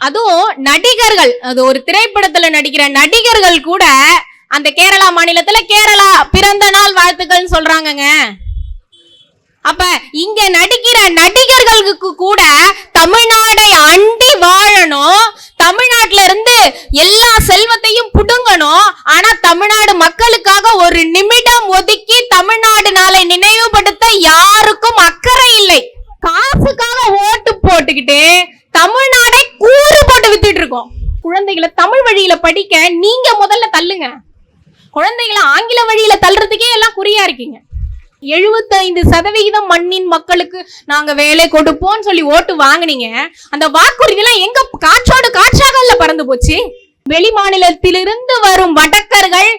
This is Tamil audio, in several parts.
அதுவும் நடிகர்கள் அது ஒரு திரைப்படத்துல நடிக்கிற நடிகர்கள் கூட அந்த கேரளா மாநிலத்துல கேரளா பிறந்த நாள் வாழ்த்துக்கள் சொல்றாங்கங்க. அப்ப இங்க நடிக்கிற நடிகர்களுக்கு கூட தமிழ்நாடை அண்டி வாழணும். தமிழ்நாட்டுல இருந்து எல்லா செல்வத்தையும் புடுங்கணும். ஆனா தமிழ்நாடு மக்களுக்காக ஒரு நிமிடம் ஒதுக்கி தமிழ்நாடு நாளை நினைவுபடுத்த யாருக்கும் அக்கறை இல்லை காசுக்காக ஓட்டு போட்டுக்கிட்டு தமிழ்நாடை கூறு போட்டு வித்துட்டு இருக்கோம் குழந்தைகளை தமிழ் வழியில படிக்க நீங்க முதல்ல தள்ளுங்க. குழந்தைகளை ஆங்கில வழியில தள்ளுறதுக்கே எல்லாம் குறியா இருக்கீங்க. எழுபத்தைந்து சதவிகிதம் மண்ணின் மக்களுக்கு நாங்க வேலை கொடுப்போம்னு சொல்லி ஓட்டு வாங்குனீங்க. அந்த வாக்குறுதியெல்லாம் எங்க காற்றோடு காற்றாகல்ல பறந்து போச்சு? வெளி மாநிலத்திலிருந்து வரும் வடக்கர்கள்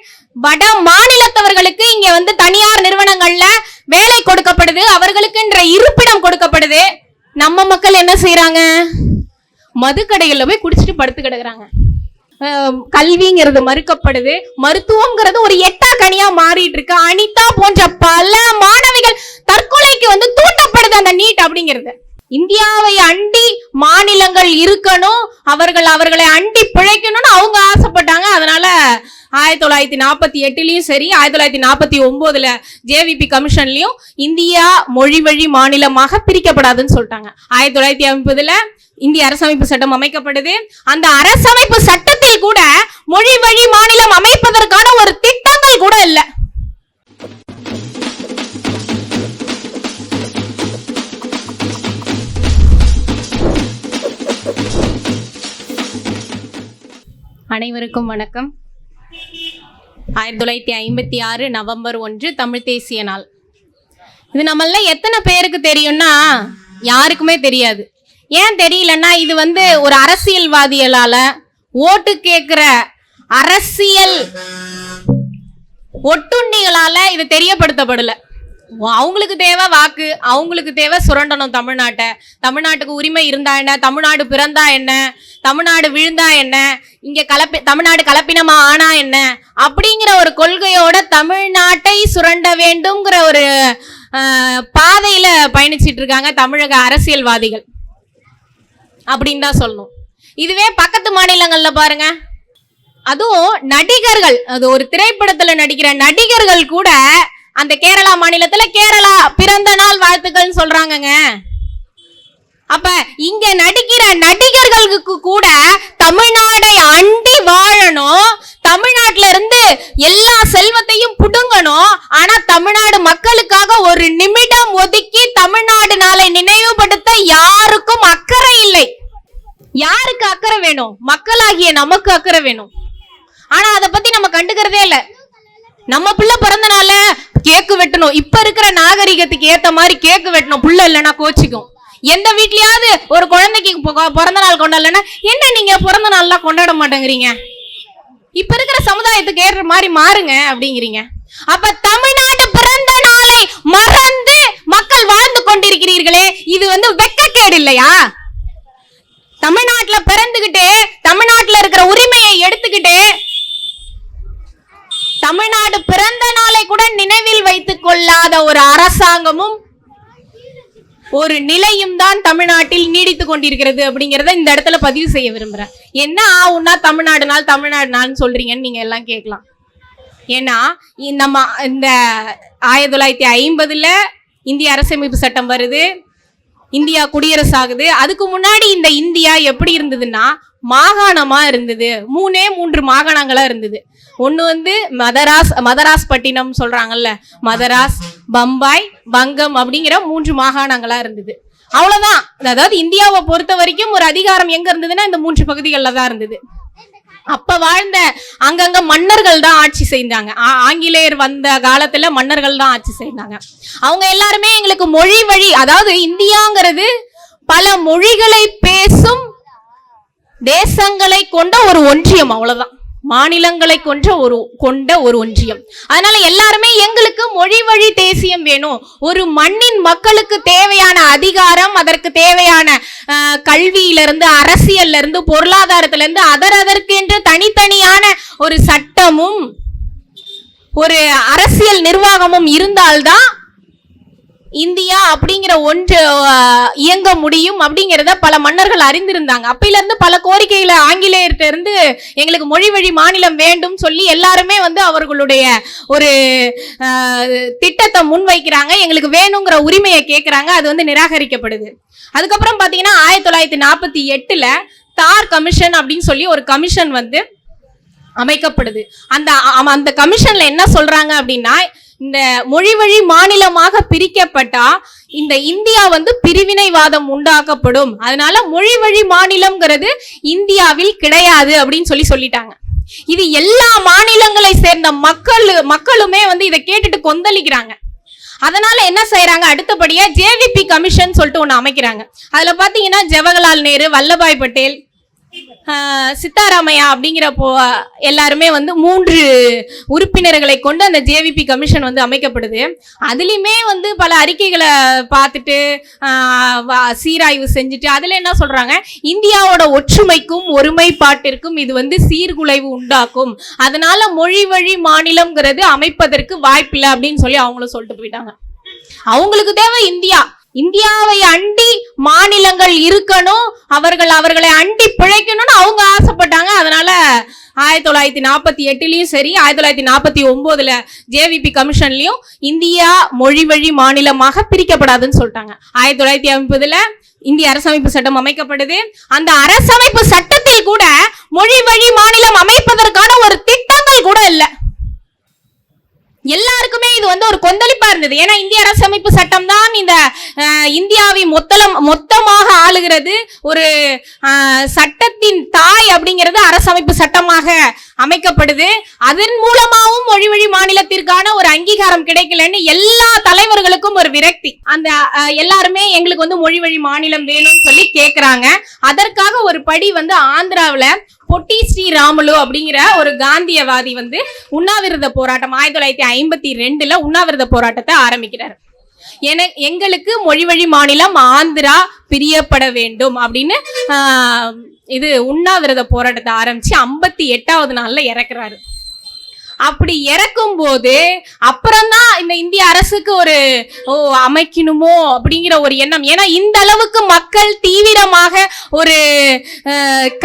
வட மாநிலத்தவர்களுக்கு இங்க வந்து தனியார் நிறுவனங்கள்ல வேலை கொடுக்கப்படுது. அவர்களுக்குன்ற இருப்பிடம் கொடுக்கப்படுது. நம்ம மக்கள் என்ன செய்யறாங்க மதுக்கடைகள்ல போய் குடிச்சிட்டு படுத்து கிடக்குறாங்க. கல்விங்கிறது மறுக்கப்படுது. மருத்துவம்ங்கிறது ஒரு எட்டா கனியா மாறிட்டு இருக்கு அனிதா போன்ற பல மாணவிகள் தற்கொலைக்கு வந்து தூண்டப்படுது அந்த நீட் அப்படிங்கிறது. இந்தியாவை அண்டி மாநிலங்கள் இருக்கணும். அவர்கள் அவர்களை அண்டி பிழைக்கணும்னு அவங்க ஆசைப்பட்டாங்க. அதனால ஆயிரத்தி தொள்ளாயிரத்தி நாற்பத்தி எட்டுலேயும் சரி ஆயிரத்தி தொள்ளாயிரத்தி நாற்பத்தி ஒம்போதுல ஜேவிபி கமிஷன்லேயும் இந்தியா மொழி வழி மாநிலமாக பிரிக்கப்படாதுன்னு சொல்லிட்டாங்க. ஆயிரத்தி தொள்ளாயிரத்தி ஐம்பதுல இந்திய அரசமைப்பு சட்டம் அமைக்கப்படுது. அந்த அரசமைப்பு சட்டத்தில் கூட மொழி வழி மாநிலம் அமைப்பதற்கான ஒரு திட்டங்கள் கூட இல்லை. அனைவருக்கும் வணக்கம். ஆயிரத்தி தொள்ளாயிரத்தி ஐம்பத்தி ஆறு நவம்பர் ஒன்று தமிழ் தேசிய நாள். இது நம்மள எத்தனை பேருக்கு தெரியும்னா யாருக்குமே தெரியாது. ஏன் தெரியலன்னா இது வந்து ஒரு அரசியல்வாதிகளால ஓட்டு கேட்கிற அரசியல் ஒட்டுண்ணிகளால இது தெரியப்படுத்தப்படலை. அவங்களுக்கு தேவை வாக்கு அவங்களுக்கு தேவை சுரண்டணும் தமிழ்நாட்டை. தமிழ்நாட்டுக்கு உரிமை இருந்தா என்ன? தமிழ்நாடு பிறந்தா என்ன? தமிழ்நாடு விழுந்தா என்ன? இங்க கலப்பி தமிழ்நாடு கலப்பினமா ஆனா என்ன? அப்படிங்கிற ஒரு கொள்கையோட தமிழ்நாட்டை சுரண்ட வேண்டும்ங்கிற ஒரு பாதையில் பாதையில பயணிச்சிட்டு இருக்காங்க தமிழக அரசியல்வாதிகள். அப்படின்னு தான் சொல்லணும். இதுவே பக்கத்து மாநிலங்கள்ல பாருங்க. அதுவும் நடிகர்கள் அது ஒரு திரைப்படத்துல நடிக்கிற நடிகர்கள் கூட அந்த கேரளா மாநிலத்துல கேரளா பிறந்த நாள் வாழ்த்துக்கள் சொல்றாங்கங்க. அப்ப இங்க நடிக்கிற நடிகர்களுக்கு கூட தமிழ்நாடை அண்டி வாழணும். தமிழ்நாட்டில இருந்து எல்லா செல்வத்தையும் புடுங்கணும். ஆனா தமிழ்நாடு மக்களுக்காக ஒரு நிமிடம் ஒதுக்கி தமிழ்நாடு நாளை நினைவுபடுத்த யாருக்கும் அக்கறை இல்லை. யாருக்கு அக்கறை வேணும்? மக்களாகிய நமக்கு அக்கறை வேணும். ஆனா அதை பத்தி நம்ம கண்டுக்கிறதே இல்லை. நம்ம பிள்ளை பிறந்த நாள்ல கேக்கு வெட்டணும். இப்ப இருக்கிற நாகரிகத்துக்கு ஏத்த மாதிரி கேக்கு வெட்டணும். புள்ள இல்லைன்னா கோச்சிக்கும். எந்த வீட்லயாவது ஒரு குழந்தைக்கு பிறந்த நாள் கொண்டாடலன்னா என்ன நீங்க பிறந்த நாள்லாம் கொண்டாட மாட்டேங்கிறீங்க? இப்ப இருக்கிற சமுதாயத்துக்கு ஏற்ற மாதிரி மாறுங்க அப்படிங்கிறீங்க. அப்ப தமிழ்நாடு பிறந்த நாளை மறந்து மக்கள் வாழ்ந்து கொண்டிருக்கிறீர்களே இது வந்து வெக்கக்கேடு இல்லையா? தமிழ்நாட்டுல பிறந்துகிட்டு தமிழ்நாட்டுல இருக்கிற உரிமையை எடுத்துக்கிட்டு தமிழ்நாடு பிறந்த நாளை கூட நினைவில் வைத்துக் கொள்ளாத ஒரு அரசாங்கமும் ஒரு நிலையும் தான் தமிழ்நாட்டில் நீடித்து கொண்டிருக்கிறது அப்படிங்கறத இந்த இடத்துல பதிவு செய்ய விரும்புறேன். என்ன ஆகும்னா தமிழ்நாடு நாள் சொல்றீங்கன்னு நீங்க எல்லாம் கேட்கலாம். ஏன்னா நம்ம இந்த ஆயிரத்தி தொள்ளாயிரத்தி ஐம்பதுல இந்திய அரசமைப்பு சட்டம் வருது. இந்தியா குடியரசு ஆகுது அதுக்கு முன்னாடி இந்த இந்தியா எப்படி இருந்ததுன்னா மாகாணமா இருந்தது. மூணே மூன்று மாகாணங்களா இருந்தது. ஒன்று வந்து மதராஸ் மதராஸ் பட்டினம் சொல்றாங்கல்ல. மதராஸ் பம்பாய் வங்கம் அப்படிங்கிற மூன்று மாகாணங்களா இருந்தது. அவ்வளவுதான். அதாவது இந்தியாவை பொறுத்த வரைக்கும் ஒரு அதிகாரம் எங்க இருந்ததுன்னா இந்த மூன்று பகுதிகளில் தான் இருந்தது. அப்ப வாழ்ந்த அங்கங்க மன்னர்கள் தான் ஆட்சி செய்தாங்க. ஆங்கிலேயர் வந்த காலத்துல மன்னர்கள் தான் ஆட்சி செய்தாங்க. அவங்க எல்லாருமே எங்களுக்கு மொழி வழி அதாவது இந்தியாங்கிறது பல மொழிகளை பேசும் தேசங்களை கொண்ட ஒரு ஒன்றியம் அவ்வளவுதான். மாநிலங்களை கொன்ற ஒரு கொண்ட ஒரு ஒன்றியம். அதனால எல்லாருமே எங்களுக்கு மொழி வழி தேசியம் வேணும். ஒரு மண்ணின் மக்களுக்கு தேவையான அதிகாரம் அதற்கு தேவையான கல்வியிலிருந்து அரசியல்ல இருந்து பொருளாதாரத்துல இருந்து அதர் அதற்கென்று தனித்தனியான ஒரு சட்டமும் ஒரு அரசியல் நிர்வாகமும் இருந்தால்தான் இந்தியா அப்படிங்கிற ஒன்று இயங்க முடியும் அப்படிங்கிறத பல மன்னர்கள் அறிந்திருந்தாங்க. அப்பையில இருந்து பல கோரிக்கைகளை ஆங்கிலேயர்கிட்ட இருந்து எங்களுக்கு மொழி வழி மாநிலம் வேண்டும் சொல்லி எல்லாருமே வந்து அவர்களுடைய ஒரு திட்டத்தை முன்வைக்கிறாங்க. எங்களுக்கு வேணுங்கிற உரிமையை கேட்கறாங்க அது வந்து நிராகரிக்கப்படுது. அதுக்கப்புறம் பாத்தீங்கன்னா ஆயிரத்தி தொள்ளாயிரத்தி நாற்பத்தி எட்டுல தார் கமிஷன் அப்படின்னு சொல்லி ஒரு கமிஷன் வந்து அமைக்கப்படுது. அந்த அந்த கமிஷன்ல என்ன சொல்றாங்க அப்படின்னா இந்த மொழி வழி மாநிலமாக பிரிக்கப்பட்டா இந்த இந்தியா வந்து பிரிவினைவாதம் உண்டாக்கப்படும். அதனால மொழி வழி மாநிலம்ங்கிறது இந்தியாவில் கிடையாது அப்படின்னு சொல்லி சொல்லிட்டாங்க. இது எல்லா மாநிலங்களை சேர்ந்த மக்கள் மக்களுமே வந்து இதை கேட்டுட்டு கொந்தளிக்கிறாங்க. அதனால என்ன செய்யறாங்க அடுத்தபடியா ஜேவிபி கமிஷன் சொல்லிட்டு ஒன்று அமைக்கிறாங்க. அதுல பாத்தீங்கன்னா ஜவஹர்லால் நேரு வல்லபாய் பட்டேல் சித்தாராமையா அப்படிங்கிறப்போ எல்லாருமே வந்து மூன்று உறுப்பினர்களை கொண்டு அந்த ஜேவிபி கமிஷன் வந்து அமைக்கப்படுது. அதுலேயுமே வந்து பல அறிக்கைகளை பார்த்துட்டு சீராய்வு செஞ்சுட்டு அதில் என்ன சொல்கிறாங்க இந்தியாவோட ஒற்றுமைக்கும் ஒருமைப்பாட்டிற்கும் இது வந்து சீர்குலைவு உண்டாக்கும். அதனால மொழி வழி மாநிலம்ங்கிறது அமைப்பதற்கு வாய்ப்பில்லை அப்படின்னு சொல்லி அவங்களும் சொல்லிட்டு போயிட்டாங்க. அவங்களுக்கு தேவை இந்தியா. இந்தியாவை அண்டி மாநிலங்கள் இருக்கணும் அவர்கள் அவர்களை அண்டி பிழைக்கணும்னு அவங்க ஆசைப்பட்டாங்க. அதனால ஆயிரத்தி தொள்ளாயிரத்தி நாற்பத்தி எட்டுலயும் சரி ஆயிரத்தி தொள்ளாயிரத்தி நாற்பத்தி ஒன்பதுல ஜேவிபி கமிஷன்லயும் இந்தியா மொழி வழி மாநிலமாக பிரிக்கப்படாதுன்னு சொல்லிட்டாங்க. ஆயிரத்தி தொள்ளாயிரத்தி ஐம்பதுல இந்திய அரசமைப்பு சட்டம் அமைக்கப்படுது. அந்த அரசமைப்பு சட்டத்தில் கூட மொழி வழி மாநிலம் அமைப்பதற்கான ஒரு திட்டங்கள் கூட இல்லை. எல்லாருக்குமே இது வந்து ஒரு கொந்தளிப்பா இருந்தது. ஏன்னா இந்திய அரசமைப்பு சட்டம் தான் இந்த இந்தியாவை மொத்தலம் மொத்தமாக ஆளுகிறது. ஒரு சட்டத்தின் தாய் அப்படிங்கிறது அரசமைப்பு சட்டமாக அமைக்கப்படுது. அதன் மூலமாவும் மொழிவழி மாநிலத்திற்கான ஒரு அங்கீகாரம் கிடைக்கலன்னு எல்லா தலைவர்களுக்கும் ஒரு விரக்தி. அந்த எல்லாருமே எங்களுக்கு வந்து மொழிவழி மாநிலம் வேணும்னு சொல்லி கேக்குறாங்க. அதற்காக ஒரு படி வந்து ஆந்திராவில் பொட்டி ஸ்ரீராமுலு அப்படிங்கிற ஒரு காந்தியவாதி வந்து உண்ணாவிரத போராட்டம் ஆயிரத்தி தொள்ளாயிரத்தி ஐம்பத்தி ரெண்டுல உண்ணாவிரத போராட்டத்தை ஆரம்பிக்கிறார். என எங்களுக்கு மொழி வழி மாநிலம் ஆந்திரா பிரியப்பட வேண்டும் அப்படின்னு ஆஹ், இது உண்ணாவிரத போராட்டத்தை ஆரம்பிச்சு ஐம்பத்தி எட்டாவது நாள்ல இறக்குறாரு. அப்படி இறக்கும் போது அப்புறம்தான் இந்த இந்திய அரசுக்கு ஒரு ஓ அமைக்கணுமோ அப்படிங்கிற ஒரு எண்ணம். ஏன்னா இந்த அளவுக்கு மக்கள் தீவிரமாக ஒரு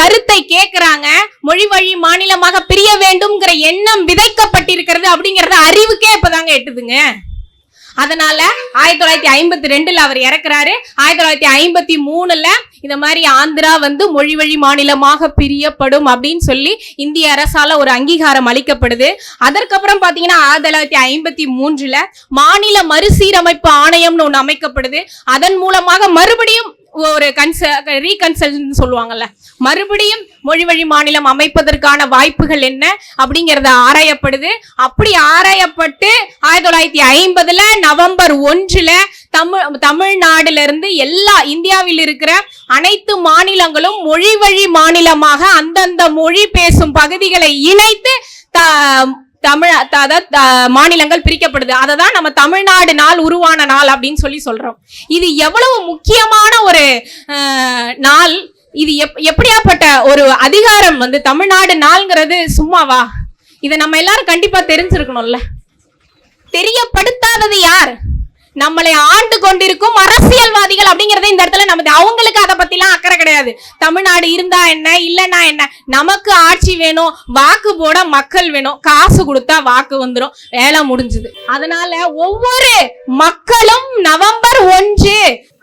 கருத்தை கேட்கிறாங்க மொழி வழி மாநிலமாக பிரிய வேண்டும்ங்கிற எண்ணம் விதைக்கப்பட்டிருக்கிறது அப்படிங்கறத அறிவுக்கே இப்பதாங்க எட்டுதுங்க. அதனால ஆயிரத்தி தொள்ளாயிரத்தி ஐம்பத்தி ரெண்டுல அவர் இறக்குறாரு. ஆயிரத்தி தொள்ளாயிரத்தி ஐம்பத்தி மூணுல இந்த மாதிரி ஆந்திரா வந்து மொழி வழி மாநிலமாக பிரியப்படும் அப்படின்னு சொல்லி இந்திய அரசால ஒரு அங்கீகாரம் அளிக்கப்படுது. அதற்கப்புறம் பாத்தீங்கன்னா ஆயிரத்தி தொள்ளாயிரத்தி ஐம்பத்தி மூன்றுல மாநில மறுசீரமைப்பு ஆணையம்னு ஒன்று அமைக்கப்படுது. அதன் மூலமாக மறுபடியும் ஒரு கன்ச ரீகன்சல் சொல்லுவாங்கல்ல. மறுபடியும் மொழி வழி மாநிலம் அமைப்பதற்கான வாய்ப்புகள் என்ன அப்படிங்கிறத ஆராயப்படுது. அப்படி ஆராயப்பட்டு ஆயிரத்தி தொள்ளாயிரத்தி ஐம்பதுல நவம்பர் ஒன்றுல தமிழ் தமிழ்நாடுல இருந்து எல்லா இந்தியாவில் இருக்கிற அனைத்து மாநிலங்களும் மொழி வழி மாநிலமாக அந்தந்த மொழி பேசும் பகுதிகளை இணைத்து த- தமிழ் அதாவது த- மாநிலங்கள் பிரிக்கப்படுது. அதை தான் நம்ம தமிழ்நாடு நாள் உருவான நாள் அப்படின்னு சொல்லி சொல்றோம். இது எவ்வளவு முக்கியமான ஒரு நாள். இது எப் எப்படியாப்பட்ட ஒரு அதிகாரம் வந்து தமிழ்நாடு நாள்ங்கிறது? சும்மாவா? இதை நம்ம எல்லாரும் கண்டிப்பா தெரிஞ்சிருக்கணும்ல. தெரியப்படுத்தாதது யார்? நம்மளை ஆண்டு கொண்டிருக்கும் அரசியல்வாதிகள் அப்படிங்கறத இந்த இடத்துல நம்ம அவங்களுக்கு அதை பத்திலாம் அக்கறை கிடையாது. தமிழ்நாடு இருந்தா என்ன இல்லைன்னா என்ன? நமக்கு ஆட்சி வேணும் வாக்கு போட மக்கள் வேணும். காசு கொடுத்தா வாக்கு வந்துடும் வேலை முடிஞ்சுது. அதனால ஒவ்வொரு மக்களும் நவம்பர் ஒன்று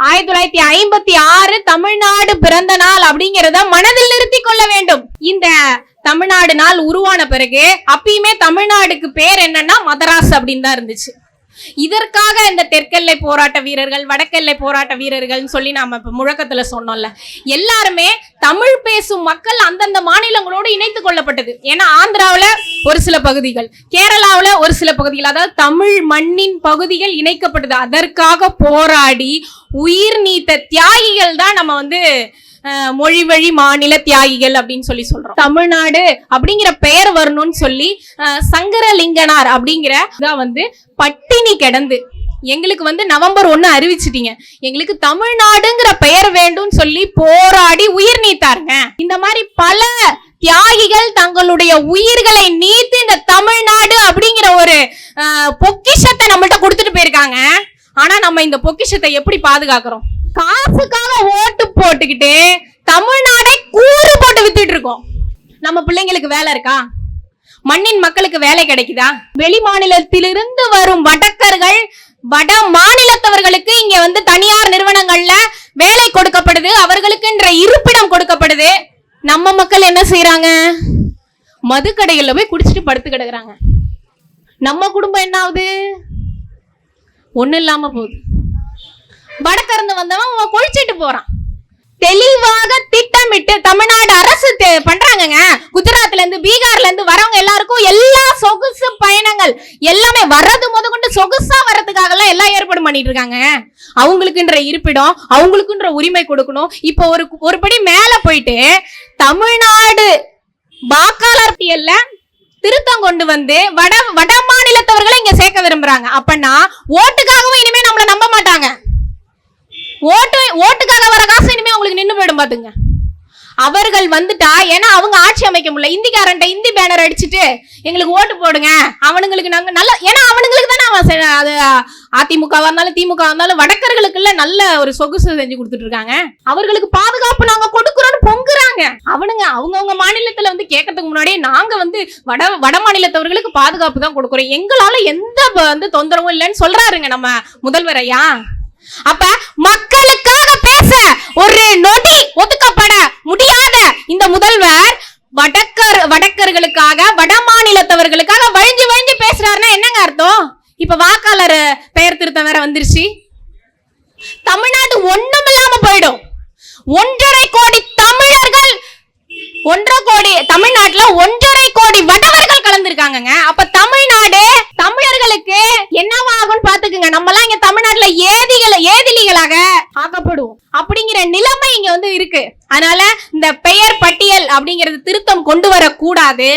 ஆயிரத்தி தொள்ளாயிரத்தி ஐம்பத்தி ஆறு தமிழ்நாடு பிறந்த நாள் அப்படிங்கிறத மனதில் நிறுத்தி கொள்ள வேண்டும். இந்த தமிழ்நாடு நாள் உருவான பிறகு அப்பயுமே தமிழ்நாடுக்கு பேர் என்னன்னா மதராஸ் அப்படின்னு தான் இருந்துச்சு. இதற்காக இந்த தெற்கெல்லை போராட்ட வீரர்கள் வடக்கெல்லை போராட்ட வீரர்கள்னு சொல்லி நாம இப்ப முழக்கத்துல சொன்னோம்ல. எல்லாருமே தமிழ் பேசும் மக்கள் அந்தந்த மாநிலங்களோடு இணைத்து கொள்ளப்பட்டது. ஏன்னா ஆந்திராவில் ஒரு சில பகுதிகள் கேரளாவில் ஒரு சில பகுதிகள் அதாவது தமிழ் மண்ணின் பகுதிகள் இணைக்கப்பட்டது. அதற்காக போராடி உயிர் நீத்த தியாகிகள் தான் நம்ம வந்து மொழி வழி மாநில தியாகிகள் அப்படின்னு சொல்லி சொல்றோம். தமிழ்நாடு அப்படிங்கிற பெயர் வரணும்னு சொல்லி அஹ், சங்கரலிங்கனார் அப்படிங்கிற தான் வந்து பட்டினி கிடந்து. எங்களுக்கு வந்து நவம்பர் ஒன்னு அறிவிச்சிட்டீங்க. எங்களுக்கு தமிழ்நாடுங்கிற பெயர் வேண்டும்னு சொல்லி போராடி உயிர் நீத்தாருங்க. இந்த மாதிரி பல தியாகிகள் தங்களுடைய உயிர்களை நீத்து இந்த தமிழ்நாடு அப்படிங்கிற ஒரு பொக்கிஷத்தை நம்மள்ட்ட கொடுத்துட்டு போயிருக்காங்க. ஆனா நம்ம இந்த பொக்கிஷத்தை எப்படி பாதுகாக்கிறோம்? காசுக்காக ஓட்டு போட்டுக்கிட்டு தமிழ்நாடை கூறு போட்டு வித்துட்டு இருக்கோம் நம்ம பிள்ளைங்களுக்கு வேலை இருக்கா? மண்ணின் மக்களுக்கு வேலை கிடைக்குதா? வெளி மாநிலத்திலிருந்து வரும் வடக்கர்கள் வட மாநிலத்தவர்களுக்கு இங்க வந்து தனியார் நிறுவனங்கள்ல வேலை கொடுக்கப்படுது. அவர்களுக்குன்ற இருப்பிடம் கொடுக்கப்படுது. நம்ம மக்கள் என்ன செய்யறாங்க மதுக்கடைகள்ல போய் குடிச்சிட்டு படுத்து கிடக்குறாங்க. நம்ம குடும்பம் என்ன ஆகுது? ஒண்ணு இல்லாம போகுது. வடக்கிருந்து வந்தவன் அவன் கொழிச்சிட்டு போறான். தெளிவாக திட்டமிட்டு தமிழ்நாடு அரசு தே- பண்றாங்கங்க. குஜராத்ல இருந்து பீகார்ல இருந்து வரவங்க எல்லாருக்கும் எல்லா சொகுசு பயணங்கள் எல்லாமே வர்றது முத கொண்டு சொகுசா வர்றதுக்காக எல்லாம் எல்லாம் ஏற்பாடும் பண்ணிட்டு இருக்காங்க. அவங்களுக்குன்ற இருப்பிடம் அவங்களுக்குன்ற உரிமை கொடுக்கணும். இப்போ ஒரு ஒரு படி மேல போயிட்டு தமிழ்நாடு வாக்காளர் பட்டியல்ல திருத்தம் கொண்டு வந்து வட வட மாநிலத்தவர்களை இங்க சேர்க்க விரும்புறாங்க. அப்பனா ஓட்டுக்காகவும் இனிமே நம்மள நம்ப மாட்டாங்க. ஓட்டு ஓட்டுக்காக வர காசு இனிமே உங்களுக்கு நின்று போயிடும் பாத்துங்க. அவர்கள் வந்துட்டா ஏன்னா அவங்க ஆட்சி அமைக்க முடியல. இந்திக்காரன்ட்ட இந்தி பேனர் அடிச்சுட்டு எங்களுக்கு ஓட்டு போடுங்க. அவனுங்களுக்கு நாங்க நல்ல ஏன்னா அவனுங்களுக்கு தானே அவன் செ- அது அதிமுகவா இருந்தாலும் திமுக இருந்தாலும் வடக்கர்களுக்குள்ள நல்ல ஒரு சொகுசு செஞ்சு கொடுத்துட்டு இருக்காங்க. அவர்களுக்கு பாதுகாப்பு நாங்க கொடுக்குறோம்னு பொங்குறாங்க. அவனுங்க அவங்கவுங்க மாநிலத்துல வந்து கேட்கறதுக்கு முன்னாடியே நாங்க வந்து வட வட மாநிலத்தவர்களுக்கு பாதுகாப்பு தான் கொடுக்குறோம். எங்களால எந்த வந்து தொந்தரவும் இல்லைன்னு சொல்றாருங்க நம்ம முதல்வர் ஐயா. அப்ப மக்களுக்காக பேச ஒரு நொடி ஒதுக்கப்பட முடியாத இந்த முதல்வர் வடக்கர் வடக்கர்களுக்காக வட மாநிலத்தவர்களுக்காக வழிஞ்சு வழிஞ்சு பேசுறாருன்னா என்னங்க அர்த்தம்? இப்ப வாக்காளர் பெயர் திருத்தம் வேற வந்துருச்சு. தமிழ்நாடு ஒண்ணும் இல்லாம போயிடும். ஒன்றரை கோடி தமிழர்கள் ஒன்றரை கோடி தமிழ்நாட்டுல ஒன்றரை கோடி வடவர் கலந்துருக்காங்கங்க. அப்ப தமிழ்நாடு தமிழர்களுக்கு என்னவாகும் பாத்துக்குங்க நம்ம எல்லாம் இங்க தமிழ்நாட்டுல ஏதிகளை ஏதிலிகளாக ஆக்கப்படுவோம். அப்படிங்கிற நிலைமை இங்க வந்து இருக்கு. அதனால இந்த பெயர் பட்டியல் அப்படிங்கிறது திருத்தம் கொண்டு வரக்கூடாது.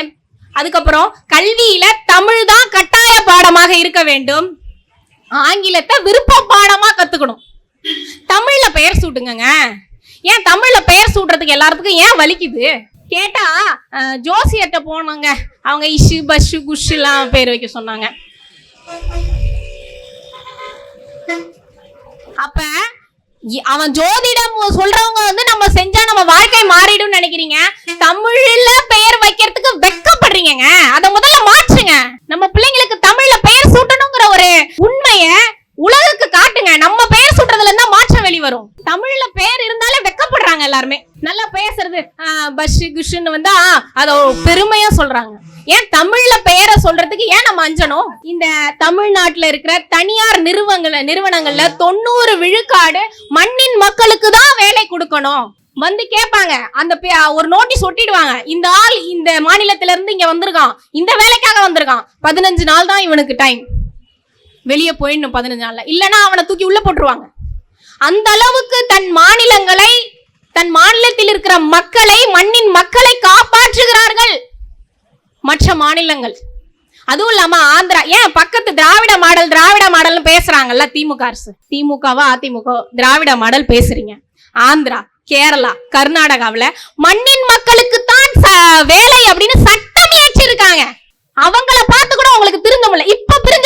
அதுக்கப்புறம் கல்வியில தமிழ் தான் கட்டாய பாடமாக இருக்க வேண்டும். ஆங்கிலத்தை விருப்ப பாடமா கத்துக்கணும். தமிழ்ல பெயர் சூட்டுங்க ஏன் தமிழ்ல பெயர் சூட்டுறதுக்கு எல்லாத்துக்கும் ஏன் வலிக்குது? கேட்டா ஜோசியர்கிட்ட போனாங்க. அவங்க இஷு பஷு குஷுலாம் பேர் வைக்க சொன்னாங்க. அப்ப அவன் ஜோதிடம் சொல்றவங்க வந்து நம்ம செஞ்சா நம்ம வாழ்க்கை மாறிடும் நினைக்கிறீங்க. தமிழ்ல பெயர் வைக்கிறதுக்கு வெக்கப்படுறீங்க அதை முதல்ல மாற்றுங்க. நம்ம பிள்ளைங்களுக்கு தமிழ்ல பெயர் சூட்டணுங்கிற ஒரு உண்மைய உலகுக்கு காட்டுங்க. நம்ம பெயர் சூட்டுறதுல இருந்தா மாற்றம் வெளிவரும் தமிழ்ல பெயர் இருந்தாலே வெக்கப்படுறாங்க எல்லாருமே. நல்லா பேசுறது ஆஹ், பஷு குஷுன்னு வந்தா அத பெருமையா சொல்றாங்க. ஏன் தமிழ்ல பெயரை சொல்றதுக்கு ஏன் நம்ம அஞ்சனும் இந்த தமிழ்நாட்டுல இருக்கிற தனியார் நிறுவனங்கள நிறுவனங்கள்ல தொண்ணூறு விழுக்காடு மண்ணின் மக்களுக்கு தான் வேலை கொடுக்கணும். வந்து கேட்பாங்க. அந்த பே- ஒரு நோட்டீஸ் ஒட்டிடுவாங்க. இந்த ஆள் இந்த மாநிலத்தில இருந்து இங்க வந்திருக்கான். இந்த வேலைக்காக வந்திருக்கான். பதினஞ்சு நாள் தான் இவனுக்கு டைம் வெளியே போயிடணும் பதினஞ்சு நாள்ல. இல்லைன்னா அவனை தூக்கி உள்ள போட்டுருவாங்க. அந்த அளவுக்கு தன் மாநிலங்களை தன் மாநிலத்தில் இருக்கிற மக்களை மண்ணின் மக்களை காப்பாற்றுகிறார்கள். மற்ற மாநிலங்கள். அதுவும் இல்லாம ஆந்திரா ஏன் பக்கத்து திராவிட மாடல் திராவிட மாடல்னு பேசுறாங்கல்ல திமுக அரசு? திமுகவா அதிமுக திராவிட மாடல் பேசுறீங்க. ஆந்திரா கேரளா கர்நாடகாவுல மண்ணின் மக்களுக்கு தான் வேலை அப்படின்னு சட்டம் இயற்றிருக்காங்க அவங்கள பார்த்து கூட உங்களுக்கு திருந்த முடியல. இப்ப பிரிஞ்ச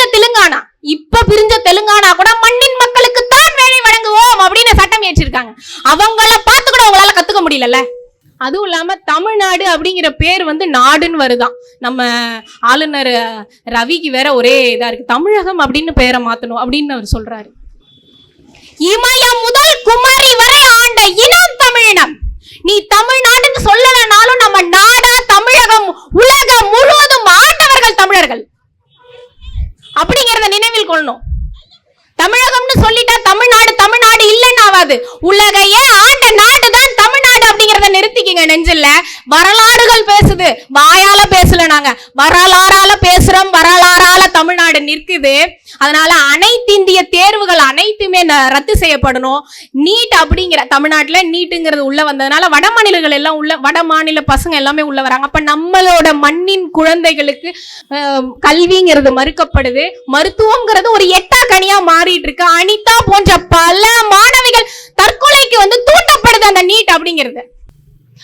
இப்ப பிரிஞ்ச தெலுங்கானா கூட மண்ணின் மக்களுக்கு தான் வேலை வழங்குவோம் அப்படின்னு சட்டம் ஏற்றிருக்காங்க. அவங்கள பார்த்து கூட அவங்களால கத்துக்க முடியலல்ல. அதுவும் இல்லாம தமிழ்நாடு அப்படிங்கிற பேர் வந்து நாடுன்னு வருதான் நம்ம ஆளுநர் ரவிக்கு வேற ஒரே இதா இருக்கு. தமிழகம் அப்படின்னு பேரை மாத்தணும் அப்படின்னு அவர் சொல்றாரு. இமயம் முதல் குமரி வரை ஆண்ட இனம் தமிழினம். நீ தமிழ்நாடுன்னு சொல்லலனாலும் நம்ம நாடா தமிழகம் உலகம் முழுவதும் ஆண்டவர்கள் தமிழர்கள் அப்படிங்கறத நினைவில் கொள்ளணும் தமிழகம்னு சொல்லிட்டா தமிழ்நாடு தமிழ்நாடு இல்லைன்னு ஆகாது உலகையே ஆண்ட நாடு தான் தமிழ்நாடு அப்படிங்கறத நிறுத்திக்கிங்க நெஞ்சில்ல வரலாறுகள் பேசுது வாயால பேசல நாங்க வரலாறால பேசுறோம் வரலாறால தமிழ்நாடு நிற்குது அதனால அனைத்து இந்திய தேர்வுகள் அனைத்துமே ந- ரத்து செய்யப்படணும். நீட் அப்படிங்கிற தமிழ்நாட்டில் நீட்டுங்கிறது உள்ள வந்ததுனால வட மாநிலங்கள் எல்லாம் உள்ள வட மாநில பசங்க எல்லாமே உள்ள வராங்க. அப்ப நம்மளோட மண்ணின் குழந்தைகளுக்கு கல்விங்கிறது மறுக்கப்படுது. மருத்துவங்கிறது ஒரு எட்டா கனியா மாறிட்டு இருக்கு அனிதா போன்ற பல மாணவிகள் தற்கொலைக்கு வந்து தூண்டப்படுது அந்த நீட் அப்படிங்கிறது.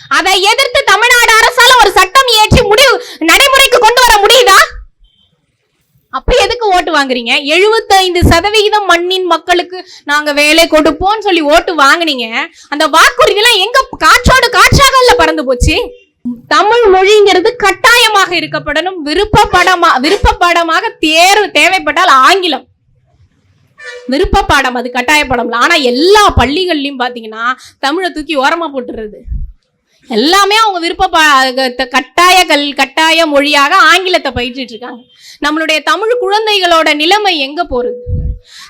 அதை எதிர்த்து தமிழ்நாடு அரசால ஒரு சட்டம் இயற்றி முடிவு நடைமுறைக்கு கொண்டு வர முடியுதா? அப்ப எதுக்கு ஓட்டு வாங்குறீங்க? 75% சதவிகிதம் மண்ணின் மக்களுக்கு நாங்க வேலை கொடுப்போம்னு சொல்லி ஓட்டு வாங்குனீங்க. அந்த வாக்குறுதியெல்லாம் எங்க காற்றோடு காற்றாக பறந்து போச்சு? தமிழ் மொழிங்கிறது கட்டாயமாக இருக்கப்படணும். விருப்பப்படமா விருப்பப்படமாக தேர்வு தேவைப்பட்டால் ஆங்கிலம். விருப்ப பாடம் அது கட்டாய பாடம்ல ஆனா எல்லா பள்ளிகள்லயும் பாத்தீங்கன்னா தமிழை தூக்கி ஓரமா போட்டுறது. எல்லாமே அவங்க விருப்ப கட்டாய கல் கட்டாய மொழியாக ஆங்கிலத்தை பயிற்றுட்டு இருக்காங்க. நம்மளுடைய தமிழ் குழந்தைகளோட நிலைமை எங்க போறது?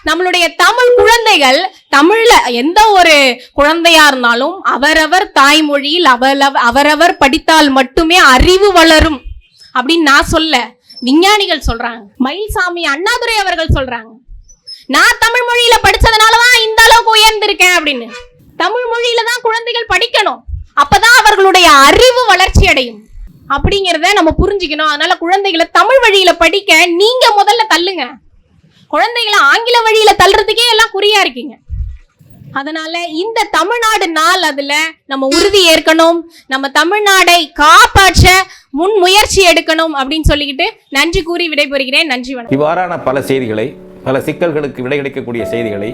நம்மளுடைய தமிழ் குழந்தைகள் தமிழ்ல எந்த ஒரு குழந்தையா இருந்தாலும் அவரவர் தாய்மொழியில் அவரவ- அவரவர் படித்தால் மட்டுமே அறிவு வளரும் அப்படின்னு நான் சொல்ல விஞ்ஞானிகள் சொல்றாங்க. மயில்சாமி அண்ணாதுரை அவர்கள் சொல்றாங்க. நான் தமிழ் மொழியில படிச்சதுனாலதான் இந்த அளவுக்கு உயர்ந்திருக்கேன் அப்படின்னு. தமிழ் மொழியில தான் குழந்தைகள் படிக்கணும். அப்பதான் அவர்களுடைய அறிவு வளர்ச்சி அடையும். அப்படிங்கிறத நம்ம புரிஞ்சுக்கணும். அதனால குழந்தைகளை தமிழ் வழியில படிக்க நீங்க முதல்ல தள்ளுங்க. குழந்தைகளை ஆங்கில வழியில தள்ளுறதுக்கே எல்லாம் குறியா இருக்கீங்க. அதனால இந்த தமிழ்நாடு நாள் அதுல நம்ம உறுதி ஏற்கணும். நம்ம தமிழ்நாடை காப்பாற்ற முன் முயற்சி எடுக்கணும் அப்படின்னு சொல்லிக்கிட்டு நன்றி கூறி விடைபெறுகிறேன். நன்றி வணக்கம். இவ்வாறான பல செய்திகளை பல சிக்கல்களுக்கு விடை கிடைக்கக்கூடிய செய்திகளை